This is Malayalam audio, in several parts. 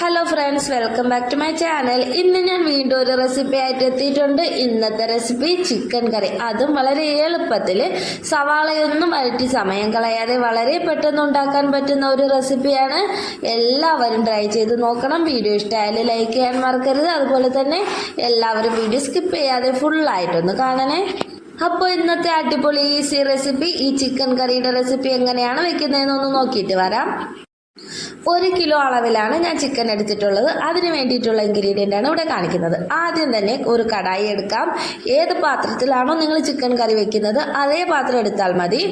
Hello friends welcome back to my channel ഇന്ന് ഞാൻ വീണ്ടും ഒരു റെസിപ്പി ആയിട്ട് എത്തിയിട്ടുണ്ട്. ഇന്നത്തെ റെസിപ്പി ചിക്കൻ കറി അതും വളരെ എളുപ്പത്തിൽ സവാളയൊന്നും വരട്ടി സമയം കളയാതെ വളരെ പെട്ടെന്ന് ഉണ്ടാക്കാൻ പറ്റുന്ന ഒരു റെസിപ്പിയാണ് എല്ലാവരും ട്രൈ ചെയ്ത് നോക്കണം. വീഡിയോ ഇഷ്ടമായാലും ലൈക്ക് ചെയ്യാൻ മറക്കരുത്. അതുപോലെ തന്നെ എല്ലാവരും വീഡിയോ സ്കിപ്പ് ചെയ്യാതെ ഫുള്ളായിട്ടൊന്ന് കാണണേ. അപ്പോൾ ഇന്നത്തെ അടിപൊളി ഈസി റെസിപ്പി ഈ ചിക്കൻ കറിയുടെ റെസിപ്പി എങ്ങനെയാണ് വെക്കുന്നതെന്നൊന്ന് നോക്കിയിട്ട് വരാം. ഒരു കിലോ അളവിലാണ് ഞാൻ ചിക്കൻ എടുത്തിട്ടുള്ളത്. അതിന് വേണ്ടിയിട്ടുള്ള ഇൻഗ്രീഡിയന്റ് ആണ് ഇവിടെ കാണിക്കുന്നത്. ആദ്യം തന്നെ ഒരു കടായി എടുക്കാം. ഏത് പാത്രത്തിലാണോ നിങ്ങൾ ചിക്കൻ കറി വെക്കുന്നത് അതേ പാത്രം എടുത്താൽ മതി.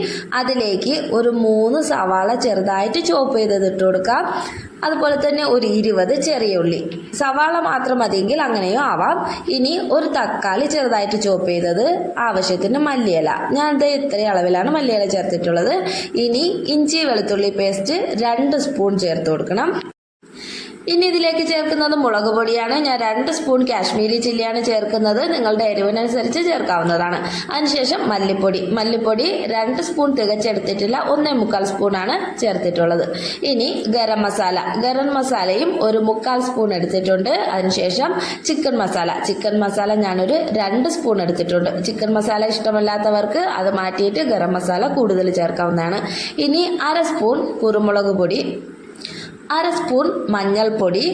അതിലേക്ക് ഒരു മൂന്ന് സവാള ചെറുതായിട്ട് ചോപ്പ് ചെയ്തത് ഇട്ട് കൊടുക്കാം. അതുപോലെ തന്നെ ഒരു ഇരുപത് ചെറിയ ഉള്ളി. സവാള മാത്രം മതിയെങ്കിൽ അങ്ങനെയോ ആവാം. ഇനി ഒരു തക്കാളി ചെറുതായിട്ട് ചോപ്പ് ചെയ്തത് ആവശ്യത്തിന് മല്ലിയില. ഞാൻ ദേ ഇത്രയും അളവിലാണ് മല്ലിയില ചേർത്തിട്ടുള്ളത്. ഇനി ഇഞ്ചി വെളുത്തുള്ളി പേസ്റ്റ് രണ്ട് സ്പൂൺ ചേർത്ത് കൊടുക്കണം. ഇനി ഇതിലേക്ക് ചേർക്കുന്നത് മുളക് പൊടിയാണ്. ഞാൻ രണ്ട് സ്പൂൺ കാശ്മീരി ചില്ലിയാണ് ചേർക്കുന്നത്. നിങ്ങളുടെ എരിവിനനുസരിച്ച് ചേർക്കാവുന്നതാണ്. അതിനുശേഷം മല്ലിപ്പൊടി. മല്ലിപ്പൊടി രണ്ട് സ്പൂൺ തികച്ചെടുത്തിട്ടില്ല. ഒന്നേ മുക്കാൽ സ്പൂണാണ് ചേർത്തിട്ടുള്ളത്. ഇനി ഗരം മസാല. ഗരം മസാലയും ഒരു മുക്കാൽ സ്പൂൺ എടുത്തിട്ടുണ്ട്. അതിനുശേഷം ചിക്കൻ മസാല. ചിക്കൻ മസാല ഞാനൊരു രണ്ട് സ്പൂൺ എടുത്തിട്ടുണ്ട്. ചിക്കൻ മസാല ഇഷ്ടമല്ലാത്തവർക്ക് അത് മാറ്റിയിട്ട് ഗരം മസാല കൂടുതൽ ചേർക്കാവുന്നതാണ്. ഇനി അര സ്പൂൺ കുരുമുളക് പൊടി. അര സ്പൂൺ മഞ്ഞൾപ്പൊടി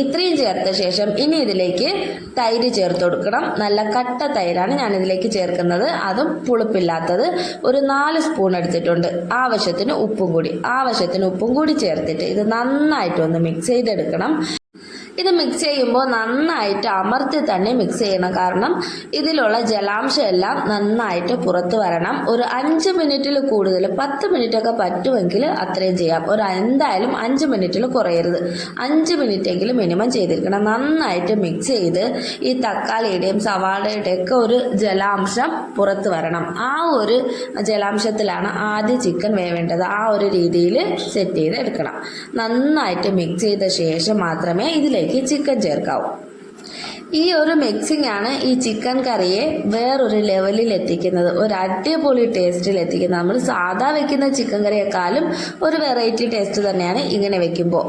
ഇത്രയും ചേർത്ത ശേഷം ഇനി ഇതിലേക്ക് തൈര് ചേർത്ത് കൊടുക്കണം. നല്ല കട്ട തൈരാണ് ഞാൻ ഇതിലേക്ക് ചേർക്കുന്നത്. അതും പുളിപ്പില്ലാത്തത് ഒരു നാല് സ്പൂൺ എടുത്തിട്ടുണ്ട്. ആവശ്യത്തിന് ഉപ്പും കൂടി. ആവശ്യത്തിന് ഉപ്പും കൂടി ചേർത്തിട്ട് ഇത് നന്നായിട്ടൊന്ന് മിക്സ് ചെയ്തെടുക്കണം. ഇത് മിക്സ് ചെയ്യുമ്പോൾ നന്നായിട്ട് അമർത്തി തന്നെ മിക്സ് ചെയ്യണം. കാരണം ഇതിലുള്ള ജലാംശം എല്ലാം നന്നായിട്ട് പുറത്തു വരണം. ഒരു അഞ്ച് മിനിറ്റിൽ കൂടുതൽ പത്ത് മിനിറ്റ് ഒക്കെ പറ്റുമെങ്കിൽ അത്രയും ചെയ്യാം. ഒരു എന്തായാലും അഞ്ച് മിനിറ്റിൽ കുറയരുത്. അഞ്ച് മിനിറ്റ് എങ്കിലും മിനിമം ചെയ്തിരിക്കണം. നന്നായിട്ട് മിക്സ് ചെയ്ത് ഈ തക്കാളിയുടെയും സവാളയുടെയും ഒക്കെ ഒരു ജലാംശം പുറത്തു വരണം. ആ ഒരു ജലാംശത്തിലാണ് ആദ്യ ചിക്കൻ വേവേണ്ടത്. ആ ഒരു രീതിയിൽ സെറ്റ് ചെയ്ത് എടുക്കണം നന്നായിട്ട് മിക്സ് ചെയ്ത ശേഷം മാത്രമേ ഇതിലേക്ക് ചിക്കൻ ചേർക്കാവും. ഈ ഒരു മിക്സിംഗ് ആണ് ഈ ചിക്കൻ കറിയെ വേറൊരു ലെവലിൽ എത്തിക്കുന്നത്. ഒരു അടിപൊളി ടേസ്റ്റിൽ എത്തിക്കുന്നത്. നമ്മൾ സാധാ വെക്കുന്ന ചിക്കൻ കറിയേക്കാളും ഒരു വെറൈറ്റി ടേസ്റ്റ് തന്നെയാണ് ഇങ്ങനെ വെക്കുമ്പോൾ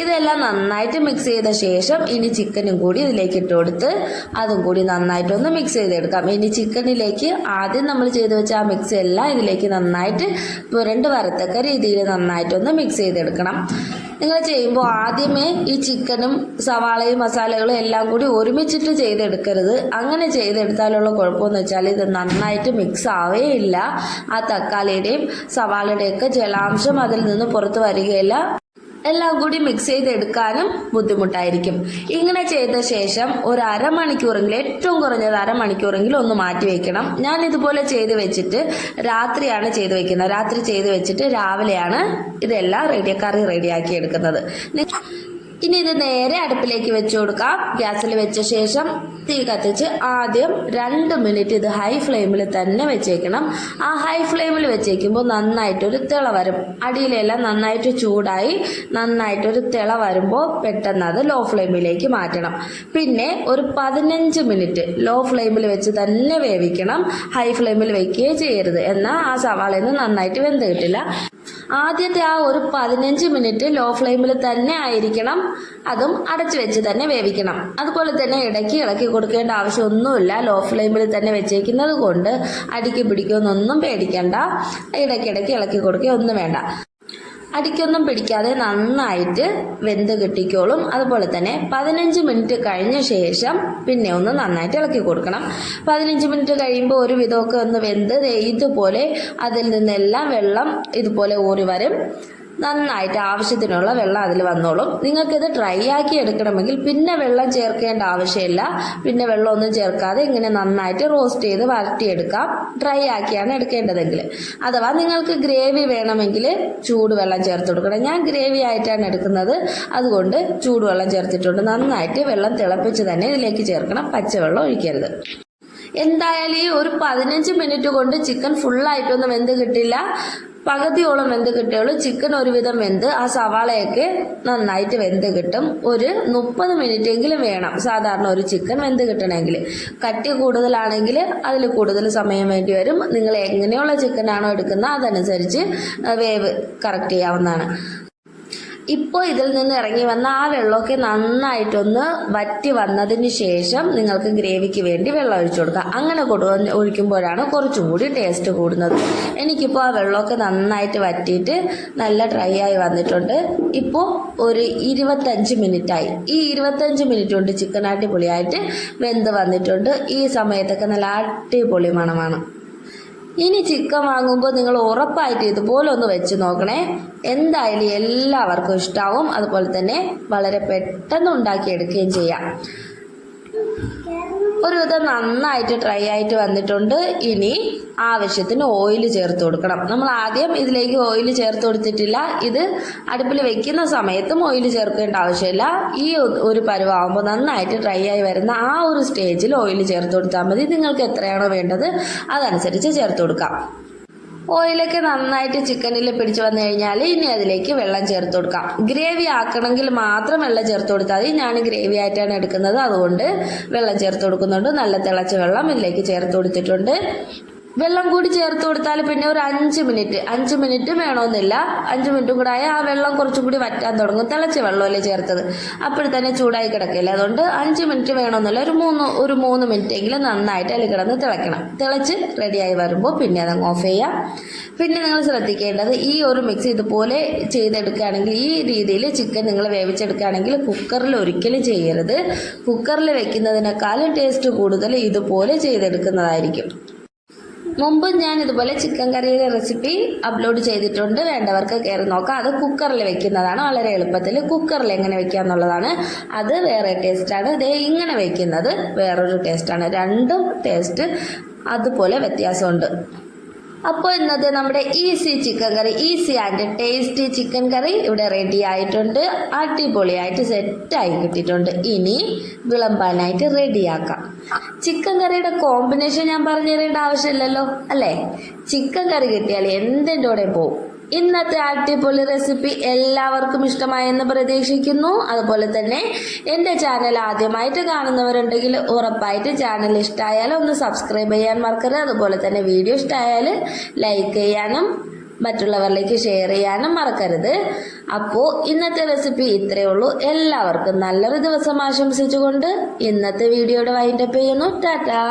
ഇതെല്ലാം നന്നായിട്ട് മിക്സ് ചെയ്ത ശേഷം ഇനി ചിക്കനും കൂടി ഇതിലേക്ക് ഇട്ട് കൊടുത്ത് അതും കൂടി നന്നായിട്ടൊന്ന് മിക്സ് ചെയ്തെടുക്കാം. ഇനി ചിക്കനിലേക്ക് ആദ്യം നമ്മൾ ചെയ്ത് വെച്ച ആ മിക്സ് എല്ലാം ഇതിലേക്ക് നന്നായിട്ട് പുരണ്ട് വരത്തക്ക രീതിയിൽ നന്നായിട്ടൊന്ന് മിക്സ് ചെയ്തെടുക്കണം. നിങ്ങൾ ചെയ്യുമ്പോൾ ആദ്യമേ ഈ ചിക്കനും സവാളയും മസാലകളും എല്ലാം കൂടി ഒരുമിച്ചിട്ട് ചെയ്തെടുക്കരുത്. അങ്ങനെ ചെയ്തെടുത്താലുള്ള കുഴപ്പമെന്ന് വെച്ചാൽ ഇത് നന്നായിട്ട് മിക്സ് ആവേയില്ല. ആ തക്കാളിയുടെയും സവാളയുടെയൊക്കെ ജലാംശം അതിൽ നിന്ന് പുറത്ത് വരികയില്ല. എല്ലാം കൂടി മിക്സ് ചെയ്തെടുക്കാനും ബുദ്ധിമുട്ടായിരിക്കും. ഇങ്ങനെ ചെയ്ത ശേഷം ഒരു അരമണിക്കൂറെങ്കിലും ഏറ്റവും കുറഞ്ഞത് അരമണിക്കൂറെങ്കിലും ഒന്ന് മാറ്റി വെക്കണം. ഞാൻ ഇതുപോലെ ചെയ്ത് വെച്ചിട്ട് രാത്രിയാണ് ചെയ്ത് വെക്കുന്നത്. രാത്രി ചെയ്ത് വെച്ചിട്ട് രാവിലെയാണ് ഇതെല്ലാം റെഡി കറി റെഡിയാക്കി എടുക്കുന്നത്. ഇനി ഇത് നേരെ അടുപ്പിലേക്ക് വെച്ച് കൊടുക്കാം. ഗ്യാസിൽ വെച്ച ശേഷം തീ കത്തിച്ച് ആദ്യം രണ്ട് മിനിറ്റ് ഇത് ഹൈ ഫ്ലെയിമിൽ തന്നെ വെച്ചേക്കണം. ആ ഹൈ ഫ്ലെയിമിൽ വെച്ചേക്കുമ്പോൾ നന്നായിട്ടൊരു തിള വരും. അടിയിലെല്ലാം നന്നായിട്ട് ചൂടായി നന്നായിട്ടൊരു തിള വരുമ്പോൾ പെട്ടെന്ന് അത് ലോ ഫ്ലെയിമിലേക്ക് മാറ്റണം. പിന്നെ ഒരു പതിനഞ്ച് മിനിറ്റ് ലോ ഫ്ലെയിമിൽ വെച്ച് തന്നെ വേവിക്കണം. ഹൈ ഫ്ലെയിമിൽ വയ്ക്കുകയേ ചെയ്യരുത്. എന്നാൽ ആ സവാളയിൽ നിന്ന് നന്നായിട്ട് വെന്ത് കിട്ടില്ല. ആദ്യത്തെ ആ ഒരു പതിനഞ്ച് മിനിറ്റ് ലോ ഫ്ലെയിമിൽ തന്നെ ആയിരിക്കണം. അതും അടച്ചു വെച്ച് തന്നെ വേവിക്കണം. അതുപോലെ തന്നെ ഇടയ്ക്ക് ഇളക്കി കൊടുക്കേണ്ട ആവശ്യമൊന്നുമില്ല. ലോ ഫ്ലെയിമിൽ തന്നെ വെച്ചേക്കുന്നത് കൊണ്ട് അടിക്ക് പിടിക്കുമെന്നൊന്നും പേടിക്കണ്ട. ഇടയ്ക്കിടയ്ക്ക് ഇളക്കി കൊടുക്കുക ഒന്നും വേണ്ട. അടിക്കൊന്നും പിടിക്കാതെ നന്നായിട്ട് വെന്ത് കിട്ടിക്കോളും. അതുപോലെ തന്നെ പതിനഞ്ച് മിനിറ്റ് കഴിഞ്ഞ ശേഷം പിന്നെ ഒന്ന് നന്നായിട്ട് ഇളക്കി കൊടുക്കണം. പതിനഞ്ച് മിനിറ്റ് കഴിയുമ്പോൾ ഒരു വിധമൊക്കെ ഒന്ന് വെന്ത് ഇതുപോലെ അതിൽ നിന്നെല്ലാം വെള്ളം ഇതുപോലെ ഊറി വരും. നന്നായിട്ട് ആവശ്യത്തിനുള്ള വെള്ളം അതിൽ വന്നോളും. നിങ്ങൾക്കിത് ഡ്രൈ ആക്കി എടുക്കണമെങ്കിൽ പിന്നെ വെള്ളം ചേർക്കേണ്ട ആവശ്യമില്ല. പിന്നെ വെള്ളമൊന്നും ചേർക്കാതെ ഇങ്ങനെ നന്നായിട്ട് റോസ്റ്റ് ചെയ്ത് വരട്ടിയെടുക്കാം ഡ്രൈ ആക്കിയാണ് എടുക്കേണ്ടതെങ്കിൽ. അഥവാ നിങ്ങൾക്ക് ഗ്രേവി വേണമെങ്കിൽ ചൂടുവെള്ളം ചേർത്ത് കൊടുക്കണം. ഞാൻ ഗ്രേവി ആയിട്ടാണ് എടുക്കുന്നത്. അതുകൊണ്ട് ചൂടുവെള്ളം ചേർത്തിട്ടുണ്ട്. നന്നായിട്ട് വെള്ളം തിളപ്പിച്ച് തന്നെ ഇതിലേക്ക് ചേർക്കണം. പച്ചവെള്ളം ഒഴിക്കരുത്. എന്തായാലും ഈ ഒരു പതിനഞ്ച് മിനിറ്റ് കൊണ്ട് ചിക്കൻ ഫുള്ളായിട്ടൊന്നും വെന്ത് കിട്ടില്ല. പകുതിയോളം വെന്ത് കിട്ടിയുള്ളൂ. ചിക്കൻ ഒരുവിധം വെന്ത് ആ സവാളയൊക്കെ നന്നായിട്ട് വെന്ത് കിട്ടും. ഒരു മുപ്പത് മിനിറ്റ് എങ്കിലും വേണം സാധാരണ ഒരു ചിക്കൻ വെന്ത് കിട്ടണമെങ്കിൽ. കട്ടി കൂടുതലാണെങ്കിൽ അതിൽ കൂടുതൽ സമയം വേണ്ടി വരും. നിങ്ങൾ എങ്ങനെയുള്ള ചിക്കനാണോ എടുക്കുന്നത് അതനുസരിച്ച് വേവ് കറക്റ്റ് ചെയ്യാവുന്നതാണ്. ഇപ്പോൾ ഇതിൽ നിന്ന് ഇറങ്ങി വന്ന ആ വെള്ളമൊക്കെ നന്നായിട്ടൊന്ന് വറ്റി വന്നതിന് ശേഷം നിങ്ങൾക്ക് ഗ്രേവിക്ക് വേണ്ടി വെള്ളം ഒഴിച്ചു കൊടുക്കുക അങ്ങനെ കൊടു ഒഴിക്കുമ്പോഴാണ് കുറച്ചും കൂടി ടേസ്റ്റ് കൂടുന്നത്. എനിക്കിപ്പോൾ ആ വെള്ളമൊക്കെ നന്നായിട്ട് വറ്റിയിട്ട് നല്ല ഡ്രൈ ആയി വന്നിട്ടുണ്ട്. ഇപ്പോൾ ഒരു ഇരുപത്തഞ്ച് മിനിറ്റായി. ഈ ഇരുപത്തഞ്ച് മിനിറ്റ് കൊണ്ട് ചിക്കൻ അടിപൊളിയായിട്ട് വെന്ത് വന്നിട്ടുണ്ട്. ഈ സമയത്തൊക്കെ നല്ല അടിപൊളി മണമാണ്. ഇനി ചിക്കൻ വാങ്ങുമ്പോൾ നിങ്ങൾ ഉറപ്പായിട്ട് ഇതുപോലെ ഒന്ന് വെച്ച് നോക്കണേ. എന്തായാലും എല്ലാവർക്കും ഇഷ്ടാവും. അതുപോലെ തന്നെ വളരെ പെട്ടെന്ന് ഉണ്ടാക്കിയെടുക്കുകയും ചെയ്യാം. ഒരു വിധം നന്നായിട്ട് ഡ്രൈ ആയിട്ട് വന്നിട്ടുണ്ട്. ഇനി ആവശ്യത്തിന് ഓയിൽ ചേർത്ത് കൊടുക്കണം. നമ്മൾ ആദ്യം ഇതിലേക്ക് ഓയിൽ ചേർത്ത് കൊടുത്തിട്ടില്ല. ഇത് അടുപ്പിൽ വെക്കുന്ന സമയത്തും ഓയിൽ ചേർക്കേണ്ട ആവശ്യമില്ല. ഈ ഒരു പരുവാകുമ്പോൾ നന്നായിട്ട് ഡ്രൈ ആയി വരുന്ന ആ ഒരു സ്റ്റേജിൽ ഓയിൽ ചേർത്ത് കൊടുത്താൽ മതി. നിങ്ങൾക്ക് എത്രയാണോ വേണ്ടത് അതനുസരിച്ച് ചേർത്ത് കൊടുക്കാം. ഓയിലൊക്കെ നന്നായിട്ട് ചിക്കനിൽ പിടിച്ചു വന്നു കഴിഞ്ഞാൽ ഇനി അതിലേക്ക് വെള്ളം ചേർത്ത് കൊടുക്കാം. ഗ്രേവി ആക്കണമെങ്കിൽ മാത്രം വെള്ളം ചേർത്ത് കൊടുത്താൽ മതി. ഞാൻ ഗ്രേവി ആയിട്ടാണ് എടുക്കുന്നത്. അതുകൊണ്ട് വെള്ളം ചേർത്ത് കൊടുക്കുന്നുണ്ട്. നല്ല തിളച്ച വെള്ളം ഇതിലേക്ക് ചേർത്ത് കൊടുത്തിട്ടുണ്ട്. വെള്ളം കൂടി ചേർത്ത് കൊടുത്താൽ പിന്നെ ഒരു അഞ്ച് മിനിറ്റ് അഞ്ച് മിനിറ്റ് വേണമെന്നില്ല അഞ്ച് മിനിറ്റും കൂടെ ആയാൽ ആ വെള്ളം കുറച്ചും കൂടി വറ്റാൻ തുടങ്ങും. തിളച്ച വെള്ളമല്ലേ ചേർത്തത്? അപ്പോൾ തന്നെ ചൂടായി കിടക്കില്ല? അതുകൊണ്ട് അഞ്ച് മിനിറ്റ് വേണമെന്നില്ല ഒരു മൂന്ന് ഒരു മൂന്ന് മിനിറ്റ് എങ്കിലും നന്നായിട്ട് അതിൽ കിടന്ന് തിളയ്ക്കണം. തിളച്ച് റെഡിയായി വരുമ്പോൾ പിന്നെ അതങ്ങ് ഓഫ് ചെയ്യാം. പിന്നെ നിങ്ങൾ ശ്രദ്ധിക്കേണ്ടത് ഈ ഒരു മിക്സ് ഇതുപോലെ ചെയ്തെടുക്കുകയാണെങ്കിൽ ഈ രീതിയിൽ ചിക്കൻ നിങ്ങൾ വേവിച്ചെടുക്കുകയാണെങ്കിൽ കുക്കറിൽ ഒരിക്കലും ചെയ്യരുത്. കുക്കറിൽ വെക്കുന്നതിനേക്കാളും ടേസ്റ്റ് കൂടുതൽ ഇതുപോലെ ചെയ്തെടുക്കുന്നതായിരിക്കും. മുമ്പ് ഞാൻ ഇതുപോലെ ചിക്കൻ കറിയുടെ റെസിപ്പി അപ്ലോഡ് ചെയ്തിട്ടുണ്ട്. വേണ്ടവർക്ക് കയറി നോക്കാം. അത് കുക്കറിൽ വെക്കുന്നതാണ്. വളരെ എളുപ്പത്തിൽ കുക്കറിൽ എങ്ങനെ വെക്കുക എന്നുള്ളതാണ്. അത് വേറെ ടേസ്റ്റാണ് ഇതേ ഇങ്ങനെ വെക്കുന്നത് വേറൊരു ടേസ്റ്റാണ് രണ്ടും ടേസ്റ്റ് അതുപോലെ വ്യത്യാസമുണ്ട്. അപ്പോൾ ഇന്നത്തെ നമ്മുടെ easy chicken curry easy and tasty chicken curry ഇവിടെ റെഡി ആയിട്ടുണ്ട്. അടിപൊളിയായിട്ട് സെറ്റായി കിട്ടിയിട്ടുണ്ട്. ഇനി വിളമ്പാനായിട്ട് റെഡിയാക്കാം ചിക്കൻ കറിയുടെ കോമ്പിനേഷൻ ഞാൻ പറഞ്ഞു തരേണ്ട ആവശ്യമില്ലല്ലോ അല്ലേ? ചിക്കൻ കറി കിട്ടിയാൽ എന്തിന്റെ കൂടെ പോവും? ഇന്നത്തെ അടിപൊളി റെസിപ്പി എല്ലാവർക്കും ഇഷ്ടമായെന്ന് പ്രതീക്ഷിക്കുന്നു. അതുപോലെ തന്നെ എന്റെ ചാനൽ ആദ്യമായിട്ട് കാണുന്നവരുണ്ടെങ്കിൽ ഉറപ്പായിട്ട് ചാനൽ ഇഷ്ടമായാൽ ഒന്ന് സബ്സ്ക്രൈബ് ചെയ്യാൻ മറക്കരുത്. അതുപോലെ തന്നെ വീഡിയോ ഇഷ്ടമായാൽ ലൈക്ക് ചെയ്യാനും മറ്റുള്ളവരിലേക്ക് ഷെയർ ചെയ്യാനും മറക്കരുത്. അപ്പോൾ ഇന്നത്തെ റെസിപ്പി ഇത്രയേ ഉള്ളൂ. എല്ലാവർക്കും നല്ലൊരു ദിവസം ആശംസിച്ചുകൊണ്ട് ഇന്നത്തെ വീഡിയോയുടെ വൈൻഡപ്പ് ചെയ്യുന്നു. ടാറ്റാ.